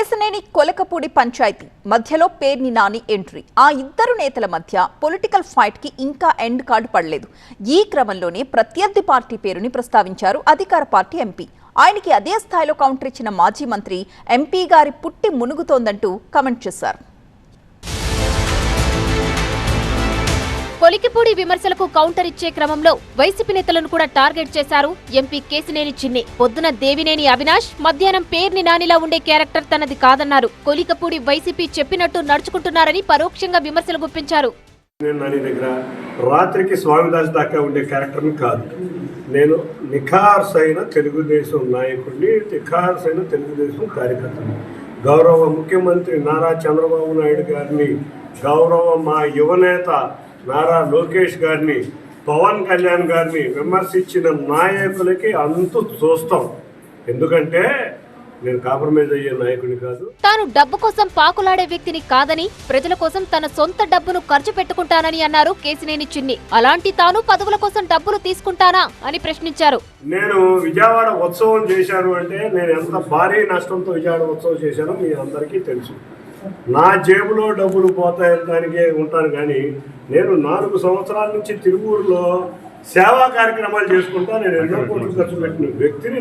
కేసనేని కొలకపూడి పంచాయతీ మధ్యలో పేర్ని నాని ఎంట్రీ. ఆ ఇద్దరు నేతల మధ్య పొలిటికల్ ఫైట్కి ఇంకా ఎండ్ కార్డు పడలేదు. ఈ క్రమంలోనే ప్రత్యర్థి పార్టీ పేరుని ప్రస్తావించారు అధికార పార్టీ ఎంపీ. ఆయనకి అదే స్థాయిలో కౌంటర్ ఇచ్చిన మాజీ మంత్రి ఎంపీ గారి పుట్టి మునుగుతోందంటూ కమెంట్ చేశారు. పొలికిపూడి విమర్శలకు కౌంటర్ ఇచ్చే క్రమంలో వైసీపీ నేతలను కూడా టార్గెట్ చేశారు ఎంపీ కేసినేని చిన్ని. పొద్దున దేవినేని అవినాష్ మధ్యాహ్నం పేర్ని నానిలా ఉండే క్యారెక్టర్ తనది కాదన్నారు. కొలికపూడి వైసీపీ చెప్పినట్టు నడుచుకుంటున్నారని పరోక్షంగా విమర్శలు గుప్పించారు. రాత్రికి స్వామిదాస్ దాకా ఉండే క్యారెక్టర్ కాదు. నేను నిఖార్స్ అయిన తెలుగుదేశం నాయకుడిని నిఖార్స్ అయిన తెలుగుదేశం కార్యకర్తని. గౌరవ ముఖ్యమంత్రి నారా చంద్రబాబు నాయుడు గారిని గౌరవ మా యువనేత నారా లోకేష్ గారిని పవన్ కళ్యాణ్ గారిని విమర్శించిన నాయకులకి అంతు చూస్తాం. ఎందుకంటే నేను కాంప్రమైజ్ అయ్యే నాయకుడిని కాదు. తాను డబ్బు కోసం పాకులాడే వ్యక్తిని కాదని ప్రజల కోసం తన సొంత డబ్బును ఖర్చు పెట్టుకుంటానని అన్నారు కేసినేని చిన్ని. అలాంటి తాను పదవుల కోసం డబ్బులు తీసుకుంటానా అని ప్రశ్నించారు. నేను విజయవాడ ఉత్సవం చేశాను అంటే నేను ఎంత భారీ నష్టంతో విజయవాడ ఉత్సవం చేశానో మీ అందరికీ తెలుసు. నా జేబులో డబ్బులు పోతాయని దానికే ఉంటాను కానీ నేను నాలుగు సంవత్సరాల నుంచి తిరువూరులో సేవా కార్యక్రమాలు చేసుకుంటా నేను ఎన్నో కోట్లు ఖర్చు పెట్టిన వ్యక్తిని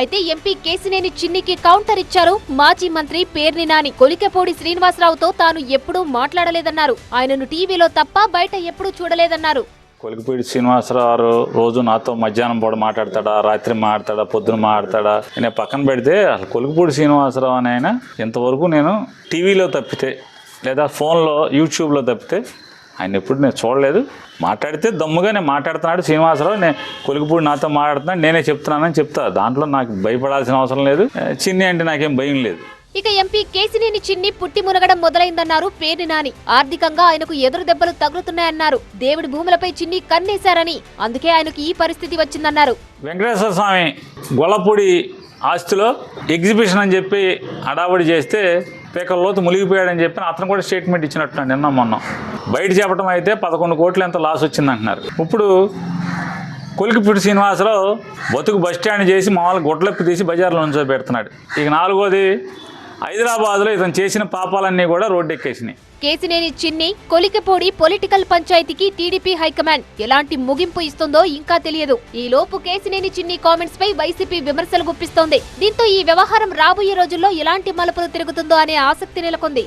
అయితే ఎంపీ కేసినేని చిన్నికి కౌంటర్ ఇచ్చారు. మాజీ మంత్రి పేర్ని నాని కొలికెపూడి శ్రీనివాసరావుతో తాను ఎప్పుడూ మాట్లాడలేదన్నారు. ఆయనను టీవీలో తప్ప బయట ఎప్పుడూ చూడలేదన్నారు. కొలికిపీడి శ్రీనివాసరావు రోజు నాతో మధ్యాహ్నం పూట మాట్లాడతాడా రాత్రి మాట్లాడతాడా పొద్దున మాట్లాడతాడా నేను పక్కన పెడితే అసలు కొలికిపూడి శ్రీనివాసరావు అని ఆయన ఇంతవరకు నేను టీవీలో తప్పితే లేదా ఫోన్లో యూట్యూబ్లో తప్పితే ఆయన ఎప్పుడు నేను చూడలేదు. మాట్లాడితే దమ్ముగా నేను మాట్లాడుతున్నాడు శ్రీనివాసరావు. నేను కొలికిపూడి నాతో మాట్లాడుతున్నాడు. నేనే చెప్తున్నానని చెప్తా. దాంట్లో నాకు భయపడాల్సిన అవసరం లేదు. చిన్ని అంటే నాకేం భయం లేదు. ఇక ఎంపీ కేసినేని చిన్ని పుట్టి మునగడం మొదలైందన్నారు పేర్ని నాని. ఆర్థికంగా ఆయనకు ఎదురు దెబ్బలు తగులుతున్నాయన్నారు. దేవుడి భూములపై చిన్ని కన్నేశారని అందుకే ఆయనకు ఈ పరిస్థితి వచ్చిందన్నారు. వెంకటేశ్వర స్వామి గొల్లపూడి ఆస్తిలో ఎగ్జిబిషన్ అని చెప్పి హడావుడి చేస్తే పేకల్లోతు మునిగిపోయాడని చెప్పి అతను కూడా స్టేట్మెంట్ ఇచ్చినట్టు నిన్న మొన్న. బయట చెప్పడం అయితే పదకొండు కోట్లు ఎంత లాస్ వచ్చిందంటున్నారు. ఇప్పుడు కొలికిపూడి శ్రీనివాసరావు బతుకు బస్ స్టాండ్ చేసి మామూలు గుడ్లప్పి తీసి బజార్లో నుంచో పెడుతున్నాడు. ఇక నాలుగోది హైదరాబాద్లో ఇతను చేసిన పాపాలన్నీ కూడా రోడ్డెక్కేసినాయి. కేసినేని చిన్ని కొలికపూడి పొలిటికల్ పంచాయతీకి టీడీపీ హైకమాండ్ ఎలాంటి ముగింపు ఇస్తుందో ఇంకా తెలియదు. ఈ లోపు కేసినేని చిన్ని కామెంట్స్ పై వైసీపీ విమర్శలు గుప్పిస్తోంది. దీంతో ఈ వ్యవహారం రాబోయే రోజుల్లో ఎలాంటి మలుపులు తిరుగుతుందో అనే ఆసక్తి నెలకొంది.